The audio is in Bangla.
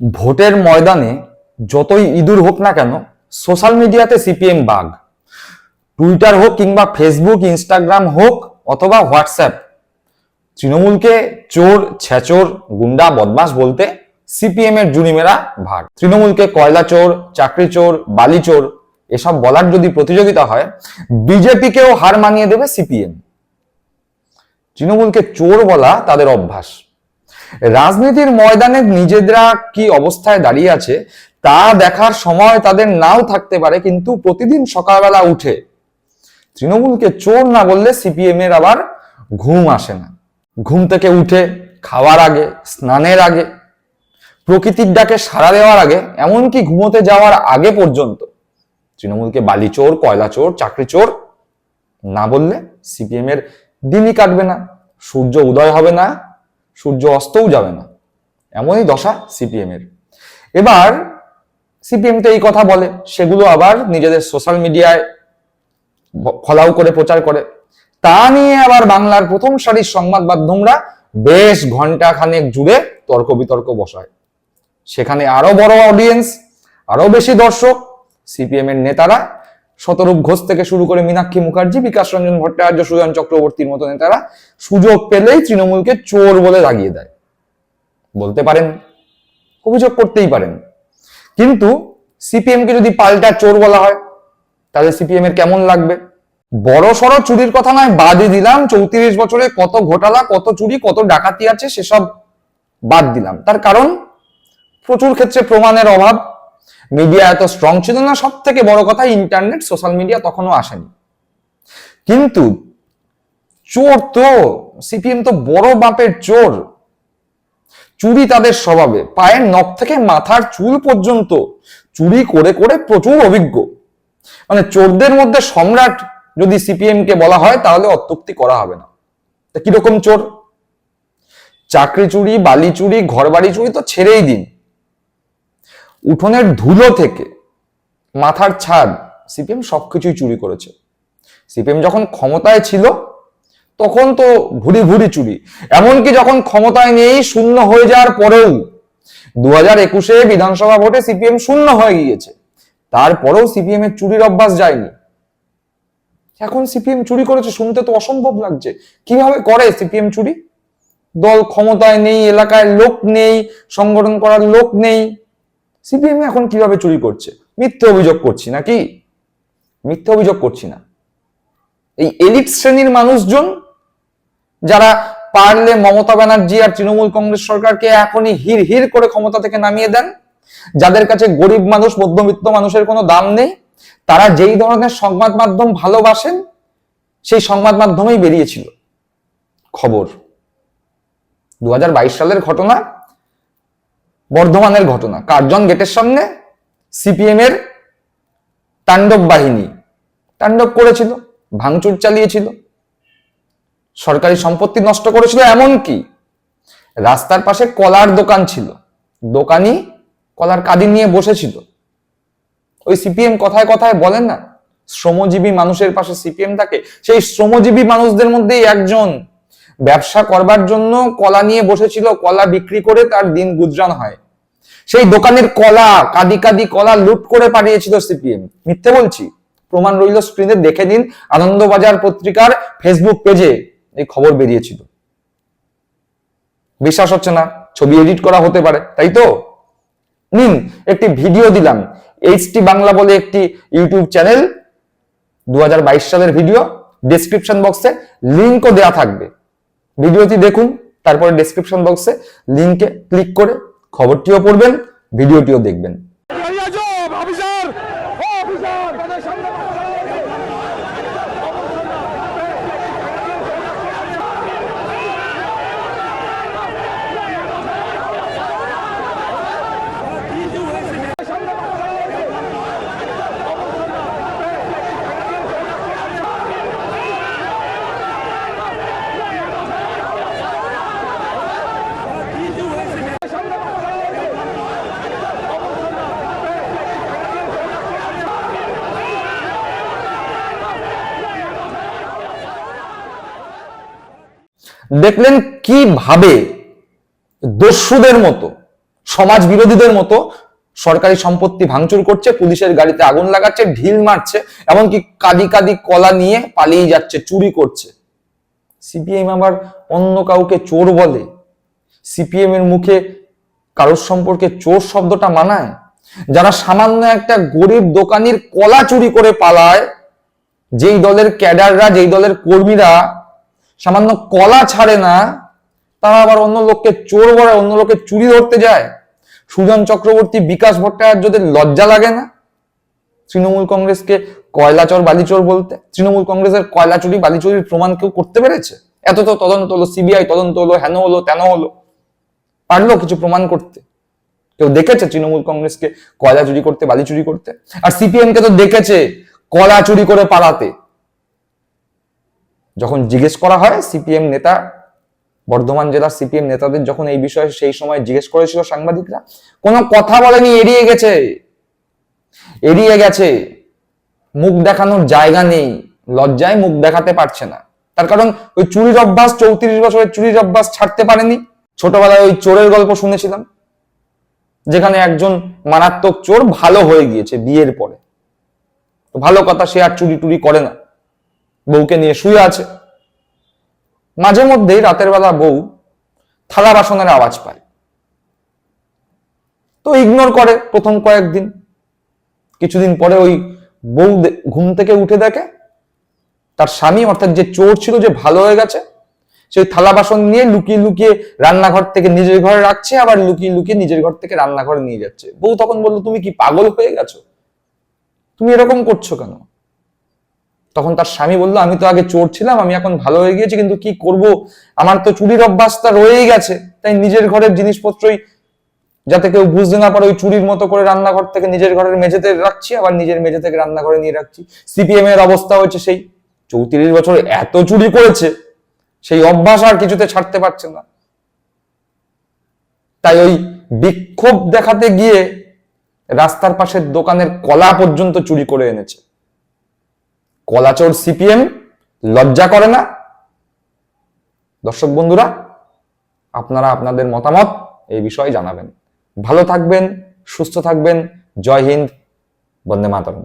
ভোটের ময়দানে যতই ইঁদুর হোক না কেন সোশ্যাল মিডিয়াতে সিপিএম বাঘ। টুইটার হোক কিংবা ফেসবুক ইনস্টাগ্রাম হোক অথবা হোয়াটসঅ্যাপ তৃণমূলকে চোর, ছেচোর, গুন্ডা বদমাস বলতে সিপিএম এর জুনিমেরা ভাগ। তৃণমূলকে কয়লা চোর, চাকরি চোর, বালি চোর, এসব বলার যদি প্রতিযোগিতা হয়, বিজেপিকেও হার মানিয়ে দেবে সিপিএম তৃণমূলকে চোর বলা তাদের অভ্যাস। রাজনীতির ময়দানে নিজেরা কি অবস্থায় দাঁড়িয়ে আছে, তা দেখার সময় তাদের নাও থাকতে পারে, কিন্তু প্রতিদিন সকালবেলা উঠে তৃণমূলকে চোর না বললে সিপিএম এর আবার ঘুম আসে না। ঘুম থেকে উঠে খাওয়ার আগে, স্নানের আগে, প্রকৃতির ডাকে সাড়া দেওয়ার আগে, এমনকি ঘুমোতে যাওয়ার আগে পর্যন্ত তৃণমূলকে বালি চোর, কয়লা চোর, চাকরি চোর না বললে সিপিএম এর দিনই কাটবে না, সূর্য উদয় হবে না সূর্য অস্তও যাবে না। এমনই দশা সিপিএম এর। এবার সিপিএম তো এই কথা বলে, সেগুলো আবার নিজেদের সোশ্যাল মিডিয়ায় ফলাও করে, প্রচার করে। তা নিয়ে আবার বাংলার প্রথম সারির সংবাদ মাধ্যমরা বেশ ঘণ্টা খানেক জুড়ে তর্ক বিতর্ক বসায়। সেখানে আরও বড় অডিয়েন্স আরও বেশি দর্শক, সিপিএম এর নেতারা শতরূপ ঘোষ থেকে শুরু করে মীনাক্ষী মুখার্জি, বিকাশ রঞ্জন ভট্টাচার্য, সুজন চক্রবর্তীর মতো নেতারা সুযোগ পেলেই তৃণমূলকে চোর বলে দাগিয়ে দেয়। বলতে পারেন, অভিযোগ করতেই পারেন। কিন্তু সিপিএম কে যদি পাল্টা চোর বলা হয়, তাহলে সিপিএম এর কেমন লাগবে? বড় সড়ো চুরির কথা নয়, বাদই দিলাম, চৌত্রিশ বছরে কত ঘোটালা, কত চুরি, কত ডাকাতি আছে, সেসব বাদ দিলাম। তার কারণ, প্রচুর ক্ষেত্রে প্রমাণের অভাব মিডিয়া এত স্ট্রং ছিল না সব থেকে বড় কথা ইন্টারনেট সোশ্যাল মিডিয়া তখনও আসেনি। কিন্তু চোর তো সিপিএম তো বড় বাপের চোর। চুরি তাদের স্বভাবে, পায়ের নখ থেকে মাথার চুল পর্যন্ত। চুরি করে করে প্রচুর অভিজ্ঞ। মানে চোরদের মধ্যে সম্রাট যদি সিপিএম কে বলা হয়, তাহলে অত্যুক্তি করা হবে না। কীরকম চোর? চাকরি চুরি, বালি চুরি ঘর বাড়ি চুরি তো ছেড়েই দিন। উঠোনের ধুলো থেকে মাথার ছাদ সিপিএম সবকিছুই চুরি করেছে। সিপিএম যখন ক্ষমতায় ছিল, তখন তো ভুরি ভুরি চুরি। এমনকি যখন ক্ষমতায় নেই, শূন্য হয়ে যাওয়ার পরেও দু হাজার একুশে বিধানসভা ভোটে সিপিএম শূন্য হয়ে গিয়েছে। তারপরেও সিপিএম এর চুরির অভ্যাস যায়নি। এখন সিপিএম চুরি করেছে শুনতে তো অসম্ভব লাগছে। কীভাবে করে সিপিএম চুরি? দল ক্ষমতায় নেই, এলাকায় লোক নেই, সংগঠন করার লোক নেই। সিপিএম এখন কীভাবে চুরি করছে? মিথ্যে অভিযোগ করছি নাকি? মিথ্যে অভিযোগ করছি না। এই এলিট শ্রেণির মানুষজন যারা পারলে মমতা ব্যানার্জি আর তৃণমূল কংগ্রেস সরকারকে এখনই হির হির করে ক্ষমতা থেকে নামিয়ে দেন, যাদের কাছে গরিব মানুষ, মধ্যবিত্ত মানুষের কোনো দাম নেই, তারা যেই ধরনের সংবাদ মাধ্যম ভালোবাসেন, সেই সংবাদ মাধ্যমেই বেরিয়েছিল। খবর। দু হাজার বাইশ সালের ঘটনা বর্ধমানের ঘটনা। কার্জন গেটের সামনে সিপিএম এর তাণ্ডব বাহিনী। তাণ্ডব করেছিল, ভাঙচুর চালিয়েছিল। সরকারি সম্পত্তি নষ্ট করেছিল, এমনকি রাস্তার পাশে কলার দোকান ছিল। দোকানি কলার কাদি নিয়ে বসেছিল। ওই সিপিএম কথায় কথায় বলেন না, শ্রমজীবী মানুষের পাশে সিপিএম থাকে। সেই শ্রমজীবী মানুষদের মধ্যেই একজন ব্যবসা করবার জন্য কলা নিয়ে বসেছিল, কলা বিক্রি করে তার দিন গুজরান হয়। সেই দোকানের কলা, কাদি কাদি কলা লুট করে পাঠিয়েছিল সিপিএম। মিথ্যে বলছি, প্রমাণ রইল স্ক্রিনে দেখে নিন আনন্দবাজার পত্রিকার ফেসবুক পেজে এই খবর বেরিয়েছিল। বিশ্বাস হচ্ছে না, ছবি এডিট করা হতে পারে, তাই তো? নিন, একটি ভিডিও দিলাম এইচটি বাংলা বলে একটি ইউটিউব চ্যানেল দু হাজার বাইশ সালের ভিডিও ডেসক্রিপশন বক্সে লিঙ্কও দেওয়া থাকবে। ভিডিওটি দেখুন তারপরে ডেসক্রিপশন বক্সে লিঙ্কে ক্লিক করে খবরটিও পড়বেন ভিডিওটিও দেখবেন। দেখলেন কীভাবে দস্যুদের মতো সমাজ বিরোধীদের মতো সরকারি সম্পত্তি ভাঙচুর করছে, পুলিশের গাড়িতে আগুন লাগাচ্ছে, ঢিল মারছে, এমনকি কাদি কাদি কলা নিয়ে পালিয়ে যাচ্ছে, চুরি করছে। সিপিএম আবার অন্য কাউকে চোর বলে? সিপিএম এর মুখে কারোর সম্পর্কে চোর শব্দটা মানায়? যারা সামান্য একটা গরিব দোকানির কলা চুরি করে পালায়, যেই দলের ক্যাডাররা, যেই দলের কর্মীরা সামান্য কলা ছাড়ে না, তারা আবার অন্য লোককে চোর বলে, অন্য লোককে চুরি ধরতে যায়। সুজন চক্রবর্তী, বিকাশ ভট্টাচার্যদের লজ্জা লাগে না? তৃণমূল কংগ্রেসকে কয়লা চোর বালিচোর বলতে? তৃণমূল কংগ্রেসের কয়লা চুরি, বালি চুরির প্রমাণ কেউ করতে পেরেছে? এত তো তদন্ত হলো, সিবিআই তদন্ত হলো, হেন হলো, তেন হলো। পারল কিছু প্রমাণ করতে? কেউ দেখেছে তৃণমূল কংগ্রেসকে কয়লা চুরি করতে, বালি চুরি করতে? আর সিপিএম কে তো দেখেছে, কলা চুরি করে পালাতে। যখন জিজ্ঞেস করা হয় সিপিএম নেতা, বর্ধমান জেলার সিপিএম নেতাদের যখন এই বিষয়ে সেই সময় জিজ্ঞেস করেছিল সাংবাদিকরা, কোনো কথা বলেনি, এড়িয়ে গেছে এড়িয়ে গেছে, মুখ দেখানোর জায়গা নেই, লজ্জায় মুখ দেখাতে পারছে না। তার কারণ ওই চুরির অভ্যাস, চৌত্রিশ বছরের চুরির অভ্যাস ছাড়তে পারেনি। ছোটবেলায় ওই চোরের গল্প শুনেছিলাম, যেখানে একজন মারাত্মক চোর ভালো হয়ে গিয়েছে বিয়ের পরে। ভালো কথা, সে আর চুরি টুরি করে না। বউকে নিয়ে শুয়ে আছে। মাঝে মধ্যেই রাতের বেলা বউ থালা বাসনের আওয়াজ পায়। তো ইগনোর করে প্রথম কয়েকদিন। কিছুদিন পরে ওই বউ ঘুম থেকে উঠে দেখে তার স্বামী, অর্থাৎ যে চোর ছিল যে ভালো হয়ে গেছে, সেই থালা বাসন নিয়ে লুকিয়ে লুকিয়ে রান্নাঘর থেকে নিজের ঘরে রাখছে, আবার লুকিয়ে লুকিয়ে নিজের ঘর থেকে রান্নাঘরে নিয়ে যাচ্ছে। বউ তখন বলল, তুমি কি পাগল হয়ে গেছো? তুমি এরকম করছ কেন? তখন তার স্বামী বলল, আমি তো আগে চোর ছিলাম, আমি এখন ভালো হয়ে গিয়েছি, কিন্তু কি করব? আমার তো চুরির অভ্যাসটা রয়েই গেছে। তাই নিজের ঘরের জিনিসপত্রই যাতে কেউ বুঝতে না পারে, ওই চুরির মতো করে রান্নাঘর থেকে নিজের ঘরের মেঝেতে রাখছি, আবার নিজের মেঝে থেকে রান্নাঘরে নিয়ে রাখছি। সিপিএম এর অবস্থা হয়েছে সেই। চৌত্রিশ বছর এত চুরি করেছে, সেই অভ্যাস আর কিছুতে ছাড়তে পারছে না। তাই ওই বিক্ষোভ দেখাতে গিয়ে রাস্তার পাশের দোকানের কলা পর্যন্ত চুরি করে এনেছে। কলাচোর সিপিএম লজ্জা করে না? দর্শক বন্ধুরা, আপনারা আপনাদের মতামত এই বিষয়ে জানাবেন। ভালো থাকবেন, সুস্থ থাকবেন। জয় হিন্দ, বন্দে মাতরম।